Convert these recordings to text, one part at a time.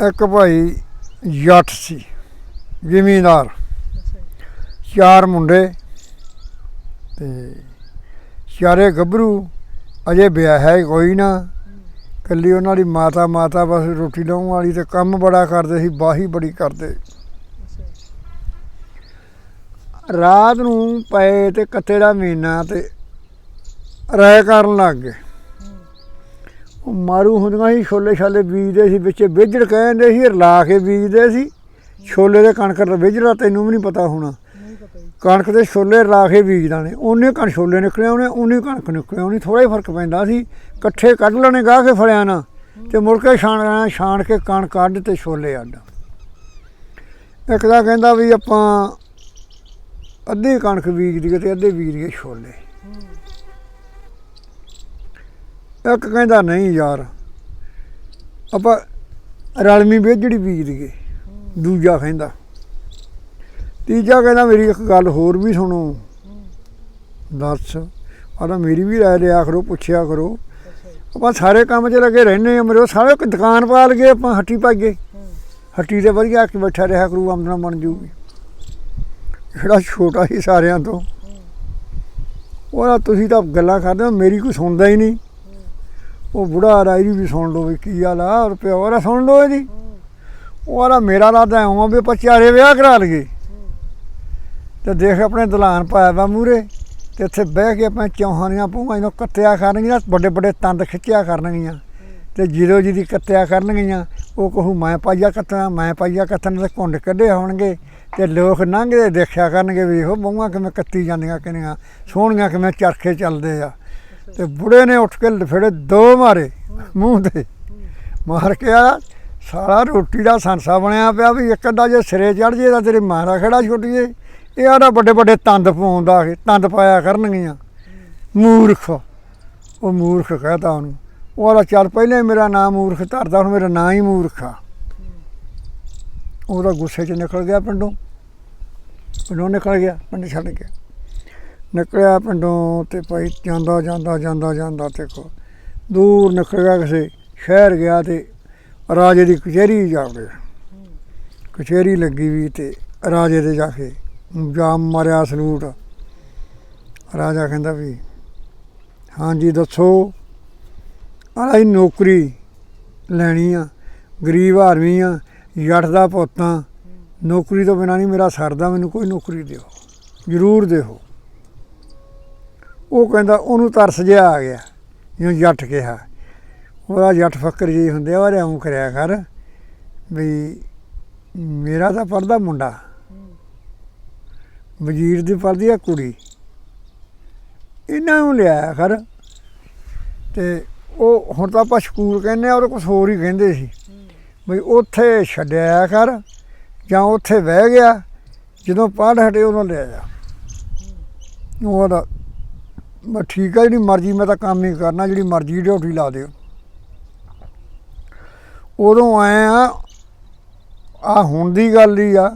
ਇੱਕ ਭਾਈ ਜੱਟ ਸੀ, ਜ਼ਿਮੀਂਦਾਰ। ਚਾਰ ਮੁੰਡੇ ਤੇ ਚਾਰੇ ਗੱਭਰੂ, ਅਜੇ ਵਿਆਹ ਹੈ ਕੋਈ ਨਾ। ਕੱਲੀ ਉਹਨਾਂ ਦੀ ਮਾਤਾ ਮਾਤਾ ਬਸ ਰੋਟੀ ਲਾਉਣ ਵਾਲੀ ਤੇ ਕੰਮ ਬੜਾ ਕਰਦੇ ਸੀ ਬਾਹੀ ਬੜੀ ਕਰਦੇ। ਰਾਤ ਨੂੰ ਪਏ ਤੇ ਕੱਤੇ ਦਾ ਮਹੀਨਾ ਤੇ ਰਹਿ ਕਰਨ ਲੱਗ ਗਏ। ਉਹ ਮਾਰੂ ਹੁੰਦੀਆਂ ਸੀ ਛੋਲੇ ਛਾਲੇ ਬੀਜਦੇ ਸੀ ਵਿੱਚ ਵਿਜੜ ਕਹਿੰਦੇ ਸੀ ਰਲਾ ਕੇ ਬੀਜਦੇ ਸੀ। ਛੋਲੇ ਦੇ ਕਣਕ ਦਾ ਵਿਜੜਾ ਤੈਨੂੰ ਵੀ ਨਹੀਂ ਪਤਾ ਹੋਣਾ। ਕਣਕ ਦੇ ਛੋਲੇ ਰਲਾ ਕੇ ਬੀਜਦਾ ਨੇ। ਉਹਨੇ ਕਣ ਛੋਲੇ ਨਿਕਲੇ ਉਹਨੇ ਉਹਨੇ ਕਣਕ ਨਿਕਲੇ ਉਹਨੇ ਥੋੜਾ ਹੀ ਫ਼ਰਕ ਪੈਂਦਾ ਸੀ। ਇਕੱਠੇ ਕੱਢ ਲੈਣੇ ਗਾਹ ਕੇ ਫੜਿਆ ਨਾ ਤੇ ਮੁੜ ਕੇ ਛਾਣ ਲੈਣਾ ਛਾਣ ਕੇ ਕਣ ਕੱਢ ਤੇ ਛੋਲੇ ਅੱਡ। ਇੱਕ ਦਾ ਕਹਿੰਦਾ ਵੀ ਆਪਾਂ ਅੱਧੀ ਕਣਕ ਬੀਜ ਦਈਏ ਤੇ ਅੱਧੇ ਬੀਜ ਦਈਏ ਛੋਲੇ। ਇੱਕ ਕਹਿੰਦਾ, ਨਹੀਂ ਯਾਰ, ਆਪਾਂ ਰਲਮੀ ਵੇਜੜੀ ਬੀਜ ਦਈਏ ਦੂਜਾ ਕਹਿੰਦਾ। ਤੀਜਾ ਕਹਿੰਦਾ, ਮੇਰੀ ਇੱਕ ਗੱਲ ਹੋਰ ਵੀ ਸੁਣੋ। ਦੱਸ ਆਦਾ ਮੇਰੀ ਵੀ ਰਾਏ ਲਿਆ ਕਰੋ, ਪੁੱਛਿਆ ਕਰੋ। ਆਪਾਂ ਸਾਰੇ ਕੰਮ 'ਚ ਲੱਗੇ ਰਹਿੰਦੇ ਆ ਮੇਰੇ ਸਾਰੇ ਇੱਕ ਦੁਕਾਨ ਪਾ ਲਈਏ, ਆਪਾਂ ਹੱਟੀ ਪਾਈਏ। ਹੱਟੀ ਤੇ ਵਧੀਆ ਕੇ ਬੈਠਾ ਰਿਹਾ ਕਰੂ ਆਮਦਨ ਬਣ ਜੂਗੀ ਜਿਹੜਾ ਛੋਟਾ ਹੀ ਸਾਰਿਆਂ ਤੋਂ। ਉਹਦਾ ਤੁਸੀਂ ਤਾਂ ਗੱਲਾਂ ਕਰਦੇ ਹੋ, ਮੇਰੀ ਕੋਈ ਸੁਣਦਾ ਹੀ ਨਹੀਂ। ਉਹ ਬੁੜਾ ਰਾਈ ਵੀ ਸੁਣ ਲਓ ਵੀ ਕੀ ਹਾਲ ਆ ਰੁਪਿਆ ਉਹਦਾ ਸੁਣ ਲਓ ਇਹਦੀ। ਉਹ ਆਲਾ ਮੇਰਾ ਰਾਦਾ ਆਉਂ ਵੀ ਆਪਾਂ ਚਾਰੇ ਵਿਆਹ ਕਰਾ ਲਈਏ। ਤੇ ਦੇਖ ਆਪਣੇ ਦਲਾਨ ਪਾਇਆ ਵਾ ਮੂਰੇ ਤੇ ਇੱਥੇ ਬਹਿ ਕੇ ਆਪਾਂ ਚੌਹਾਨੀਆਂ ਪੂਆਂ ਇਹਨੂੰ ਕੱਤਿਆ ਕਰਨਗੀਆਂ, ਵੱਡੇ ਵੱਡੇ ਤੰਦ ਖਿੱਚਿਆ ਕਰਨਗੀਆਂ। ਤੇ ਜਦੋਂ ਜਿਹਦੀ ਕੱਤਿਆ ਕਰਨਗੀਆਂ, ਉਹ ਕਹੂ, ਮੈਂ ਪਾਈਆ ਕੱਤਣਾ, ਮੈਂ ਪਾਈਆ ਕੱਤਣ ਦੇ ਕੁੰਡ ਕੱਢੇ ਹੋਣਗੇ। ਤੇ ਲੋਕ ਲੰਘਦੇ ਦੇਖਿਆ ਕਰਨਗੇ ਵੀ ਉਹ ਬਹੂਆਂ ਕਿਵੇਂ ਕੱਤੀ ਜਾਂਦੀਆਂ ਕਿੰਨੀਆਂ, ਸੋਹਣੀਆਂ ਕਿਵੇਂ ਚਰਖੇ ਚੱਲਦੇ ਆ। ਤੇ ਬੁੜੇ ਨੇ ਉੱਠ ਕੇ ਲਫੇੜੇ ਦੋ ਮਾਰੇ ਮੂੰਹ ਤੇ। ਮਾਰ ਕੇ ਆ ਸਾਰਾ ਰੋਟੀ ਦਾ ਸੰਸਾ ਬਣਿਆ ਪਿਆ ਵੀ ਇੱਕ ਅੱਧਾ ਜੇ ਸਿਰੇ ਚੜ ਜੇ ਤਾਂ ਤੇਰੀ ਮਾਰਾ ਖੜਾ ਛੁੱਟ ਜੇ। ਇਹ ਆੜਾ ਵੱਡੇ ਵੱਡੇ ਤੰਦ ਪਾਉਂਦਾ ਕਿ ਤੰਦ ਪਾਇਆ ਕਰਨਗੀਆਂ। ਮੂਰਖ। ਉਹ ਮੂਰਖ ਕਹਤਾ ਉਹਨੂੰ। ਉਹ ਆਲਾ ਚੱਲ ਪਹਿਲੇ ਮੇਰਾ ਨਾਮ ਮੂਰਖ ਧਰਦਾ, ਹੁਣ ਮੇਰਾ ਨਾਂ ਹੀ ਮੂਰਖ ਆ। ਉਹਦਾ ਗੁੱਸੇ 'ਚ ਨਿਕਲ ਗਿਆ ਪਿੰਡੋਂ। ਪਿੰਡੋਂ ਨਿਕਲ ਗਿਆ, ਪਿੰਡ ਛੱਡ ਕੇ ਨਿਕਲਿਆ ਪਿੰਡੋਂ ਤੇ ਭਾਈ ਜਾਂਦਾ ਜਾਂਦਾ ਜਾਂਦਾ ਜਾਂਦਾ ਤੇ ਕੋ ਦੂਰ ਨਿਕਲ ਗਿਆ ਕਿਸੇ ਸ਼ਹਿਰ ਗਿਆ ਤੇ ਰਾਜੇ ਦੀ ਕਚਹਿਰੀ ਜਾ ਵੜਿਆ ਕਚਹਿਰੀ ਲੱਗੀ ਵੀ ਤੇ ਰਾਜੇ ਦੇ ਜਾ ਕੇ ਜਾਮ ਮਾਰਿਆ ਸਲੂਟ। ਰਾਜਾ ਕਹਿੰਦਾ ਵੀ ਹਾਂਜੀ ਦੱਸੋ, ਆਹੀ ਨੌਕਰੀ ਲੈਣੀ ਆ, ਗਰੀਬ ਆਦਮੀ ਆ, ਜੱਟ ਦਾ ਪੁੱਤਾਂ ਨੌਕਰੀ ਤੋਂ ਬਿਨਾਂ ਨਹੀਂ ਮੇਰਾ ਸਰਦਾ ਮੈਨੂੰ ਕੋਈ ਨੌਕਰੀ ਦਿਓ, ਜ਼ਰੂਰ ਦਿਓ। ਉਹ ਕਹਿੰਦਾ ਉਹਨੂੰ ਤਰਸ ਜਿਹਾ ਆ ਗਿਆ ਜਿਉਂ ਜੱਟ ਕਿਹਾ। ਉਹਦਾ ਜੱਟ ਫੱਕਰ ਜੀ ਹੁੰਦੇ ਆ, ਉਹ ਇਉਂ ਕਰਿਆ ਕਰ ਵੀ ਮੇਰਾ ਤਾਂ ਪੜਦਾ ਮੁੰਡਾ, ਵਜ਼ੀਰ ਦੀ ਪੜਦੀ ਆ ਕੁੜੀ। ਇਹਨਾਂ ਨੂੰ ਲਿਆਇਆ ਕਰ ਤੇ ਉਹ ਹੁਣ ਤਾਂ ਆਪਾਂ ਸਕੂਲ ਕਹਿੰਦੇ ਆ, ਉਹ ਕੁਝ ਹੋਰ ਹੀ ਕਹਿੰਦੇ ਸੀ। ਵੀ ਉੱਥੇ ਛੱਡਿਆ ਕਰ ਜਾਂ ਉੱਥੇ ਬਹਿ ਗਿਆ, ਜਦੋਂ ਪੜ੍ਹ ਹਟੇ ਉਹਨੂੰ ਲੈ ਜਾ। ਉਹਦਾ ਮੈਂ ਠੀਕ ਹੈ ਜਿਹੜੀ ਮਰਜ਼ੀ ਮੈਂ ਤਾਂ ਕੰਮ ਹੀ ਕਰਨਾ ਜਿਹੜੀ ਮਰਜ਼ੀ ਡਿਊਟੀ ਲਾ ਦਿਓ। ਉਦੋਂ ਆਏ ਆ ਆ ਹੁਣ ਦੀ ਗੱਲ ਹੀ ਆ।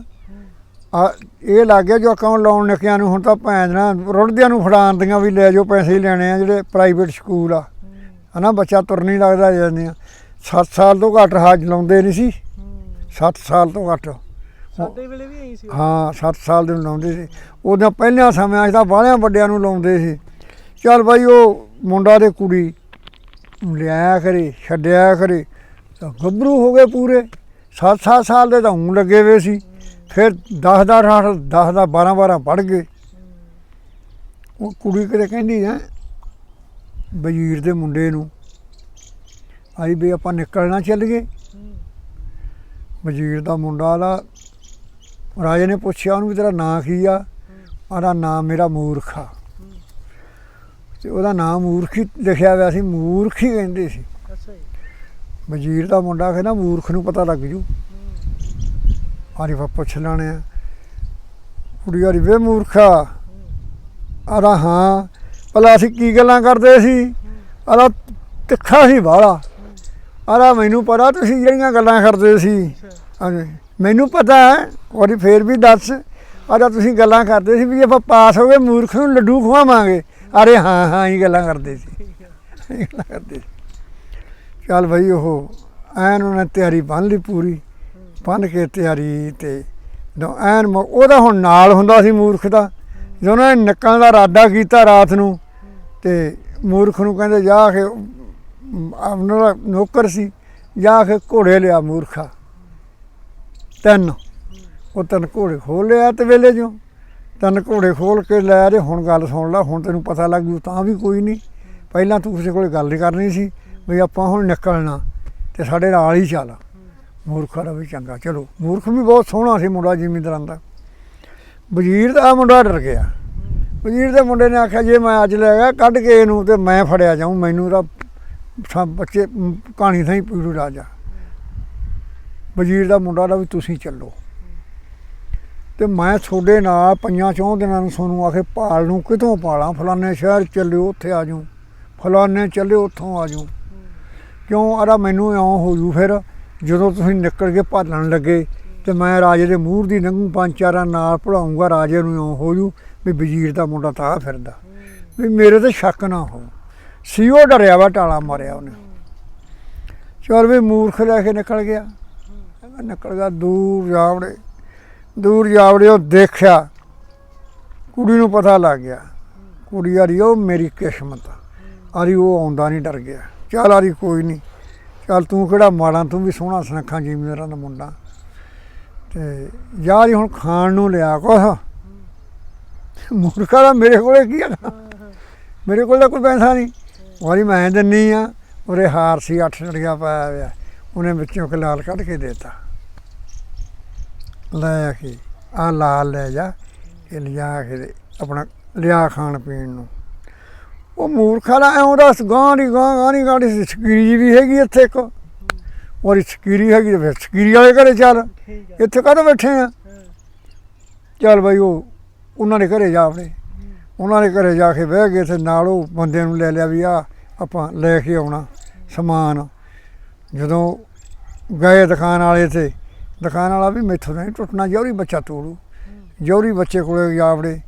ਆ ਇਹ ਲੱਗ ਗਿਆ ਜੋ ਅਕਾਊਂਟ ਲਾਉਣ ਨਿਕਿਆਂ ਨੂੰ ਹੁਣ ਤਾਂ ਭੈਣ ਨਾ ਰੁੜਦਿਆਂ ਨੂੰ ਫੜਾਉਣ ਦੀਆਂ ਵੀ ਲੈ ਜਾਓ ਪੈਸੇ ਹੀ ਲੈਣੇ ਆ ਜਿਹੜੇ ਪ੍ਰਾਈਵੇਟ ਸਕੂਲ ਆ। ਹਨਾ ਬੱਚਾ ਤੁਰ ਨਹੀਂ ਲੱਗਦਾ ਜਾਂਦੇ ਆ 7 ਸਾਲ ਤੋਂ ਘੱਟ ਹਾਜ ਲਾਉਂਦੇ ਨਹੀਂ ਸੀ। 7 ਸਾਲ ਤੋਂ ਘੱਟ। ਸਾਡੇ ਵੇਲੇ ਵੀ ਇਹੀ ਸੀ। ਹਾਂ 7 ਸਾਲ ਦੇ ਨੂੰ ਲਾਉਂਦੇ ਸੀ। ਉਦੋਂ ਪਹਿਲਿਆਂ ਸਮਿਆਂ 'ਚ ਤਾਂ ਬਾਹਲਿਆਂ ਵੱਡਿਆਂ ਨੂੰ ਲਾਉਂਦੇ ਸੀ। ਚੱਲ ਬਾਈ ਉਹ ਮੁੰਡਾ ਤੇ ਕੁੜੀ ਲਿਆਇਆ ਕਰੇ ਛੱਡਿਆ ਕਰੇ ਤਾਂ ਗੱਭਰੂ ਹੋ ਗਏ ਪੂਰੇ। 7-7 ਸਾਲ ਦੇ ਤਾਂ ਹੁਣ ਲੱਗੇ ਹੋਏ ਸੀ। ਫਿਰ 10 ਦਾ 10 ਦਾ 12 12 ਪੜ ਗਏ। ਉਹ ਕੁੜੀ ਕਿਤੇ ਕਹਿੰਦੀ ਹੈ, ਵਜ਼ੀਰ ਦੇ ਮੁੰਡੇ ਨੂੰ, ਆਈ ਵੀ ਆਪਾਂ ਨਿਕਲਣਾ ਚੱਲ ਗਏ ਵਜ਼ੀਰ ਦਾ ਮੁੰਡਾ ਆਲਾ ਰਾਜੇ ਨੇ ਪੁੱਛਿਆ ਉਹਨੂੰ ਵੀ ਤੇਰਾ ਨਾਂ ਕੀ ਆ? ਉਹਦਾ ਨਾਮ ਮੇਰਾ ਮੂਰਖ ਆ। ਤੇ ਉਹਦਾ ਨਾਮ ਮੂਰਖੀ ਲਿਖਿਆ ਹੋਇਆ ਸੀ ਮੂਰਖ ਹੀ ਕਹਿੰਦੇ ਸੀ। ਅੱਛਾ ਜੀ। ਵਜ਼ੀਰ ਦਾ ਮੁੰਡਾ ਕਹਿੰਦਾ ਮੂਰਖ ਨੂੰ ਪਤਾ ਲੱਗ ਜੂ। ਆਰੀ ਵਾ ਪੁੱਛ ਲੈਣੇ ਆ। ਕੁੜੀ ਆਰੀ ਵੇ ਮੂਰਖਾ। ਆਦਾ ਹਾਂ ਭਲਾ ਅਸੀਂ ਕੀ ਗੱਲਾਂ ਕਰਦੇ ਸੀ? ਆਦਾ ਤਿੱਖਾ ਸੀ ਬਾਲਾ ਆਦਾ ਮੈਨੂੰ ਪਤਾ ਤੁਸੀਂ ਜਿਹੜੀਆਂ ਗੱਲਾਂ ਕਰਦੇ ਸੀ। ਮੈਨੂੰ ਪਤਾ ਹੈ ਉਹਦੀ ਫੇਰ ਵੀ ਦੱਸ। ਆਦਾ ਤੁਸੀਂ ਗੱਲਾਂ ਕਰਦੇ ਸੀ ਵੀ ਜੇ ਆਪਾਂ ਪਾਸ ਹੋ ਗਏ ਮੂਰਖ ਨੂੰ ਲੱਡੂ ਖਵਾਵਾਂਗੇ। ਅਰੇ ਹਾਂ ਹਾਂ, ਇਹ ਗੱਲਾਂ ਕਰਦੇ ਸੀ। ਇਹ ਗੱਲਾਂ ਕਰਦੇ ਸੀ। ਚੱਲ ਭਾਈ ਉਹ, ਐਨ ਉਹਨੇ ਤਿਆਰੀ ਬੰਨ ਲਈ ਪੂਰੀ, ਬੰਨ ਕੇ ਤਿਆਰੀ ਤੇ ਜਦੋਂ ਐਨ ਮ- ਉਹਦਾ ਹੁਣ ਨਾਲ ਹੁੰਦਾ ਸੀ ਮੂਰਖ ਦਾ। ਜਦੋਂ ਉਹਨਾਂ ਨੇ ਨੱਕਾਂ ਦਾ ਰਾਡਾ ਕੀਤਾ ਰਾਤ ਨੂੰ ਤੇ ਮੂਰਖ ਨੂੰ ਕਹਿੰਦੇ, ਜਾ ਕੇ ਉਹਨਾਂ ਦਾ ਨੌਕਰ ਸੀ, ਜਾ ਕੇ ਘੋੜੇ ਲਿਆ ਮੂਰਖਾ। ਤਿੰਨ, ਉਹ ਤਿੰਨ ਘੋੜੇ ਖੋਲ ਲਿਆ ਤੇ ਵੇਲੇ ਜੋ ਤਿੰਨ ਘੋੜੇ ਖੋਲ ਕੇ ਲੈ ਤੇ ਹੁਣ ਗੱਲ ਸੁਣ ਲੈ ਹੁਣ ਤੈਨੂੰ ਪਤਾ ਲੱਗ ਜੂ ਤਾਂ ਵੀ ਕੋਈ ਨਹੀਂ। ਪਹਿਲਾਂ ਤੂੰ ਕਿਸੇ ਕੋਲੇ ਗੱਲ ਨਹੀਂ ਕਰਨੀ ਸੀ ਵੀ ਆਪਾਂ ਹੁਣ ਨਿਕਲਣਾ ਤੇ ਸਾਡੇ ਨਾਲ ਹੀ ਚੱਲ। ਮੂਰਖਾ ਦਾ ਵੀ ਚੰਗਾ। ਚਲੋ ਮੂਰਖ ਵੀ ਬਹੁਤ ਸੋਹਣਾ ਸੀ ਮੁੰਡਾ ਜ਼ਿਮੀਂਦਾਰਾਂ ਦਾ। ਵਜ਼ੀਰ ਦਾ ਮੁੰਡਾ ਡਰ ਗਿਆ। ਵਜ਼ੀਰ ਦੇ ਮੁੰਡੇ ਨੇ ਆਖਿਆ ਜੇ ਮੈਂ ਅੱਜ ਲੈ ਗਿਆ ਕੱਢ ਕੇ ਇਹਨੂੰ ਤੇ ਮੈਂ ਫੜਿਆ ਜਾਊਂ ਮੈਨੂੰ ਤਾਂ ਸਭ ਬੱਚੇ ਮ, ਕਹਾਣੀ ਥਾਈ ਪੀੜੂ ਰਾਜਾ। ਵਜ਼ੀਰ ਦਾ ਮੁੰਡਾ ਦਾ ਵੀ ਤੁਸੀਂ ਚੱਲੋ। ਤੇ ਮੈਂ ਤੁਹਾਡੇ ਨਾਲ ਪੰਜਾਂ ਚੌਂ ਦਿਨਾਂ ਨੂੰ ਤੁਹਾਨੂੰ ਆਖੇ ਪਾਲ ਨੂੰ ਕਿਤੋਂ ਪਾਲਾਂ? ਫਲਾਣੇ ਸ਼ਹਿਰ ਚੱਲਿਓ, ਉੱਥੇ ਆ ਜਾਊਂ। ਫਲਾਣੇ ਚੱਲਿਓ, ਉੱਥੋਂ ਆ ਜਾਊਂ। ਕਿਉਂ? ਅਰਾ ਮੈਨੂੰ ਇਉਂ ਹੋ ਜੂ ਫਿਰ, ਜਦੋਂ ਤੁਸੀਂ ਨਿਕਲ ਕੇ ਭਾਲਣ ਲੱਗੇ ਤੇ ਮੈਂ ਰਾਜੇ ਦੇ ਮੂਹਰ ਦੀ ਲੰਘੂ ਪੰਜ ਚਾਰਾਂ ਨਾਲ ਭੜਾਉਂਗਾ, ਰਾਜੇ ਨੂੰ ਇਉਂ ਹੋ ਜੂ ਵੀ ਵਜ਼ੀਰ ਦਾ ਮੁੰਡਾ ਤਾਂ ਫਿਰਦਾ। ਵੀ ਮੇਰੇ ਤੇ ਸ਼ੱਕ ਨਾ ਹੋ। ਸੀਓ ਡਰਿਆ ਵਾ, ਟਾਲਾ ਮਾਰਿਆ ਉਹਨੇ। ਚਲ ਵੀ ਮੂਰਖ ਲੈ ਕੇ ਨਿਕਲ ਗਿਆ। ਨਿਕਲ ਗਿਆ ਦੂਰ ਜਾਵੜੇ ਦੂਰ ਜਾਵੜੇ ਉਹ ਦੇਖਿਆ, ਕੁੜੀ ਨੂੰ ਪਤਾ ਲੱਗ ਗਿਆ। ਕੁੜੀ ਆਰੀ ਉਹ ਮੇਰੀ ਕਿਸਮਤ ਆਰੀ ਉਹ ਆਉਂਦਾ ਨਹੀਂ, ਡਰ ਗਿਆ। ਚੱਲ ਆਰੀ ਕੋਈ ਨਹੀਂ। ਚੱਲ ਤੂੰ ਕਿਹੜਾ ਮਾੜਾ, ਤੂੰ ਵੀ ਸੋਹਣਾ ਸੁਨੱਖਾ ਜ਼ਿਮੀਂਦਾਰਾਂ ਦਾ ਮੁੰਡਾ। ਤੇ ਯਾਰ ਹੁਣ ਖਾਣ ਨੂੰ ਲਿਆ ਕੁਛ। ਮੂਰਖਾ ਦਾ ਮੇਰੇ ਕੋਲੇ ਕੀ ਆ? ਮੇਰੇ ਕੋਲ ਤਾਂ ਕੋਈ ਪੈਸਾ ਨਹੀਂ। ਵਾਰੀ ਮੈਂ ਦਿੰਨੀ ਆ ਉਰੇ ਹਾਰ ਸੀ, ਅੱਠ ਨੜੀਆਂ ਪਾਇਆ ਹੋਇਆ। ਉਹਨੇ ਵਿੱਚੋਂ ਇੱਕ ਲਾਲ ਕੱਢ ਕੇ ਦੇਤਾ। ਲੈ ਕੇ ਆ ਲਾਲ ਲੈ ਜਾ ਇਹ ਲਿਆ ਕੇ ਦੇ ਆਪਣਾ ਲਿਆ ਖਾਣ ਪੀਣ ਨੂੰ। ਉਹ ਮੂਰਖਾ ਦਾ ਐਂ ਦਾ ਗਾਂ ਦੀ ਗਾਂ ਗਾਂ ਦੀ ਗਾੜੀ ਸਕੀਰੀ ਵੀ ਹੈਗੀ ਇੱਥੇ ਇੱਕ। ਔਰ ਸਕੀਰੀ ਹੈਗੀ ਤੇ ਫਿਰ ਸਕੀਰੀ ਵਾਲੇ ਘਰੇ ਚੱਲ। ਇੱਥੇ ਕਦੋਂ ਬੈਠੇ ਆ? ਹਾਂ, ਚੱਲ ਬਈ ਉਹ ਉਹਨਾਂ ਦੇ ਘਰੇ ਜਾ ਆਪਣੇ ਉਹਨਾਂ ਦੇ ਘਰੇ ਜਾ ਕੇ ਬਹਿ ਗਏ ਤੇ ਨਾਲ ਉਹ ਬੰਦੇ ਨੂੰ ਲੈ ਲਿਆ ਵੀ ਆ ਆਪਾਂ ਲੈ ਕੇ ਆਉਣਾ ਸਮਾਨ। ਜਦੋਂ ਗਏ ਦੁਕਾਨ ਵਾਲੇ ਤੇ ਦੁਕਾਨ ਵਾਲਾ ਵੀ ਮੈਥੋਂ ਨਹੀਂ ਟੁੱਟਣਾ, ਜੌਹਰੀ ਬੱਚਾ ਤੋੜੂ। ਜੌਹਰੀ ਬੱਚੇ ਕੋਲੇ ਜਾਵੜੇ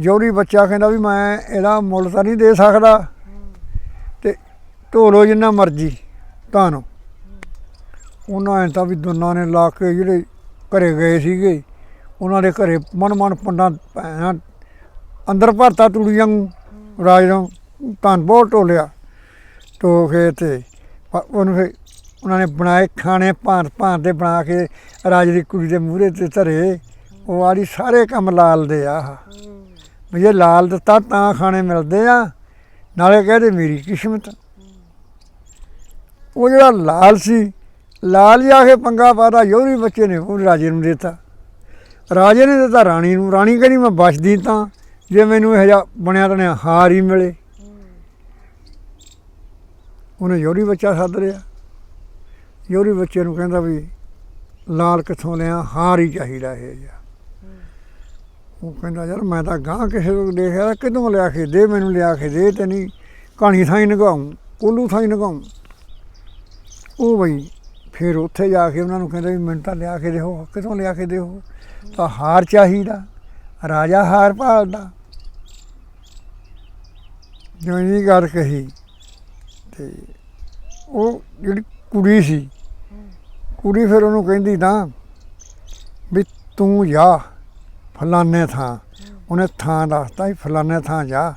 ਵੜੇ। ਬੱਚਾ ਕਹਿੰਦਾ ਵੀ ਮੈਂ ਇਹਦਾ ਮੁੱਲ ਤਾਂ ਨਹੀਂ ਦੇ ਸਕਦਾ। ਤੇ ਢੋਲੋ ਜਿੰਨਾ ਮਰਜ਼ੀ ਤੁਹਾਨੂੰ ਉਹਨਾਂ ਨੇ ਤਾਂ ਵੀ ਦੋਨਾਂ ਨੇ ਲਾ ਕੇ ਜਿਹੜੇ ਘਰੇ ਗਏ ਸੀਗੇ, ਉਹਨਾਂ ਦੇ ਘਰੇ ਮਨ ਮਨ ਪੰਡਾਂ, ਭੈਣਾਂ ਅੰਦਰ ਭਰਤਾ ਤੂੜੀ ਨੂੰ ਰਾਜ ਨੂੰ ਧੰਨ ਬਹੁਤ ਢੋਲਿਆ। ਢੋ ਕੇ ਤੇ ਉਹਨੂੰ ਫਿਰ ਉਹਨਾਂ ਨੇ ਬਣਾਏ ਖਾਣੇ ਭਾਂਤ ਭਾਂਤ ਦੇ ਬਣਾ ਕੇ ਰਾਜ ਦੀ ਕੁੜੀ ਦੇ ਮੂਹਰੇ ਤੇ ਧਰੇ। ਉਹ ਆੜੀ ਸਾਰੇ ਕੰਮ ਲਾਲ ਦੇ ਆ। ਵੀ ਜੇ ਲਾਲ ਦਿੱਤਾ ਤਾਂ ਖਾਣੇ ਮਿਲਦੇ ਆ। ਨਾਲੇ ਕਹਦੇ ਮੇਰੀ ਕਿਸਮਤ। ਉਹ ਜਿਹੜਾ ਲਾਲ ਸੀ, ਲਾਲ ਜਾ ਕੇ ਪੰਗਾ ਪਾਦਾ ਯੋਰੀ ਬੱਚੇ ਨੇ ਉਹ ਰਾਜੇ ਨੂੰ ਦਿੱਤਾ। ਰਾਜੇ ਨੇ ਦਿੱਤਾ, ਰਾਣੀ ਨੂੰ। ਰਾਣੀ ਕਹਿੰਦੀ, ਮੈਂ ਬਚਦੀ ਤਾਂ, ਜੇ ਮੈਨੂੰ ਇਹ ਜਿਹਾ ਬਣਿਆ ਤਣਿਆ ਹਾਰ ਹੀ ਮਿਲੇ। ਉਹਨੇ ਯੋਰੀ ਬੱਚਾ ਸੱਦ ਲਿਆ। ਯੋਰੀ ਬੱਚੇ ਨੂੰ ਕਹਿੰਦਾ ਵੀ ਲਾਲ ਕਿੱਥੋਂ ਲਿਆ, ਹਾਰ ਹੀ ਚਾਹੀਦਾ ਇਹ ਜਿਹਾ। ਉਹ ਕਹਿੰਦਾ, ਯਾਰ ਮੈਂ ਤਾਂ ਗਾਂ ਕਿਸੇ ਨੂੰ ਦੇਖਿਆ ਕਿਦੋਂ ਲਿਆ ਕੇ ਦੇ, ਮੈਨੂੰ ਲਿਆ ਕੇ ਦੇ ਤੇ ਨਹੀਂ। ਕਹਾਣੀ ਥਾਈ ਨਗਾਉਂ ਕੋਲੂ ਥਾਈ ਨਗਾਉਂ ਉਹ ਬਈ ਫਿਰ ਉੱਥੇ ਜਾ ਕੇ ਉਹਨਾਂ ਨੂੰ ਕਹਿੰਦਾ ਵੀ ਮੈਨੂੰ ਤਾਂ ਲਿਆ ਕੇ ਦਿਓ ਕਿਦੋਂ ਲਿਆ ਕੇ ਦਿਓ? ਤਾਂ ਹਾਰ ਚਾਹੀਦਾ, ਰਾਜਾ ਹਾਰ ਭਾਲਦਾ। ਜਿਉਂ ਗੱਲ ਕਹੀ, ਤੇ ਉਹ ਜਿਹੜੀ ਕੁੜੀ ਸੀ ਕੁੜੀ ਫਿਰ ਉਹਨੂੰ ਕਹਿੰਦੀ ਤਾਂ ਵੀ ਤੂੰ ਜਾ, ਫਲਾਣੇ ਥਾਂ। ਉਹਨੇ ਥਾਂ ਦੱਸਤਾ ਵੀ ਫਲਾਣੇ ਥਾਂ ਜਾ।